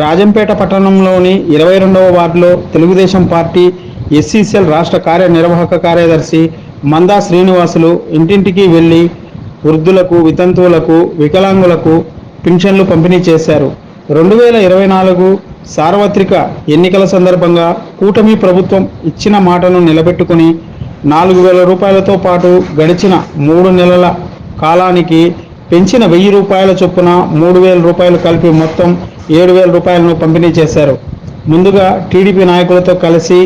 రాజంపేట పట్టణంలోని ఇరవై రెండవ వార్డులో తెలుగుదేశం పార్టీ ఎస్సీసీఎల్ రాష్ట్ర కార్యనిర్వాహక కార్యదర్శి మందా శ్రీనివాసులు ఇంటింటికి వెళ్ళి వృద్ధులకు వితంతువులకు వికలాంగులకు పింఛన్లు పంపిణీ చేశారు. రెండు వేల ఇరవై నాలుగు సార్వత్రిక ఎన్నికల సందర్భంగా కూటమి ప్రభుత్వం ఇచ్చిన మాటను నిలబెట్టుకుని నాలుగు వేల రూపాయలతో పాటు గడిచిన మూడు నెలల కాలానికి పెంచిన వెయ్యి రూపాయల చొప్పున మూడు వేల రూపాయలు కలిపి మొత్తం ఏడు వేల రూపాయలను పంపిణీ చేశారు. ముందుగా టీడీపీ నాయకులతో కలిసి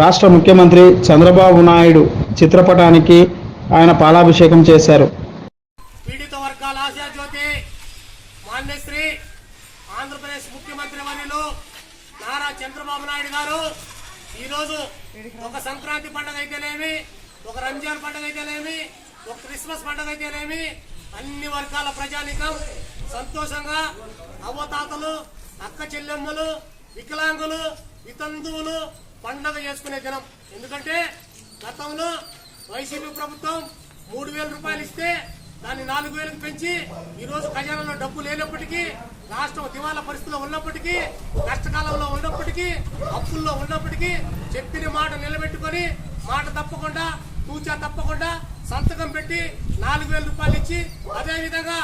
రాష్ట్ర ముఖ్యమంత్రి చంద్రబాబు నాయుడు చిత్రపటానికి ఆయన పాలాభిషేకం చేశారు. పీడిత వర్గాల ఆశాజ్యోతి మాన్యశ్రీ ఆంధ్రప్రదేశ్ ముఖ్యమంత్రి వర్యులు నారా చంద్రబాబు నాయుడు గారు ఈరోజు ఒక సంక్రాంతి పండుగ అయితేనేమి ఒక రంజాన్ పండుగ అయితేనేమి ఒక క్రిస్మస్ పండుగ అయితేనేమి అన్ని వర్గాల ప్రజానికం సంతోషంగా అవ్వతాతలు అక్క చెల్లెమ్మలు వికలాంగులు వితంతువులు పండగ చేసుకునే దినం. ఎందుకంటే గతంలో వైసీపీ ప్రభుత్వం మూడు వేల రూపాయలు ఇస్తే దాన్ని నాలుగు వేలకు పెంచి ఈరోజు ఖజానాలో డబ్బు లేనప్పటికీ రాష్ట్రం దివాలా పరిస్థితిలో ఉన్నప్పటికీ కష్టకాలంలో ఉన్నప్పటికీ అప్పుల్లో ఉన్నప్పటికీ చెప్పిన మాట నిలబెట్టుకొని మాట తప్పకుండా తూచా తప్పకుండా సంతకం పెట్టి నాలుగు వేల ఇచ్చి అదేవిధంగా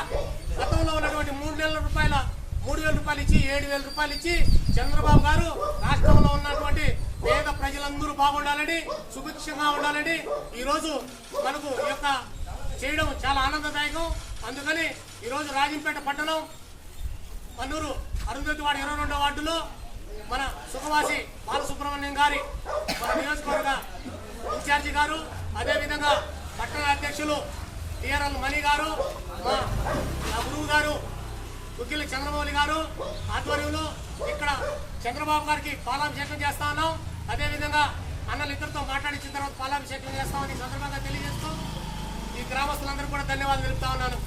గతంలో ఉన్నటువంటి మూడు నెలల రూపాయల మూడు వేల రూపాయలు ఇచ్చి ఏడు వేల రూపాయలు ఇచ్చి చంద్రబాబు గారు రాష్ట్రంలో ఉన్నటువంటి పేద ప్రజలందరూ బాగుండాలని సుభిక్షంగా ఉండాలని ఈరోజు మనకు ఈ యొక్క చేయడం చాలా ఆనందదాయకం. అందుకని ఈరోజు రాజంపేట పట్టణం పన్నూరు అరుంధతి వాడు ఇరవై రెండో వార్డులో మన సుఖవాసి బాలసుబ్రహ్మణ్యం గారి మన నియోజకవర్గ ఇన్ఛార్జి గారు అదేవిధంగా పట్టణ అధ్యక్షులు టిఆర్ఎల్ మణి గారు మా గురువు గారు గుగ్గిలి చంద్రమౌళి గారు ఆధ్వర్యంలో ఇక్కడ చంద్రబాబు గారికి పాలాభిషేకం చేస్తా ఉన్నాం. అదేవిధంగా అన్నలు ఇద్దరితో మాట్లాడించిన తర్వాత పాలాభిషేకం చేస్తామని సందర్భంగా తెలియజేస్తూ ఈ గ్రామస్తులందరూ కూడా ధన్యవాదాలు తెలుపుతా ఉన్నాను.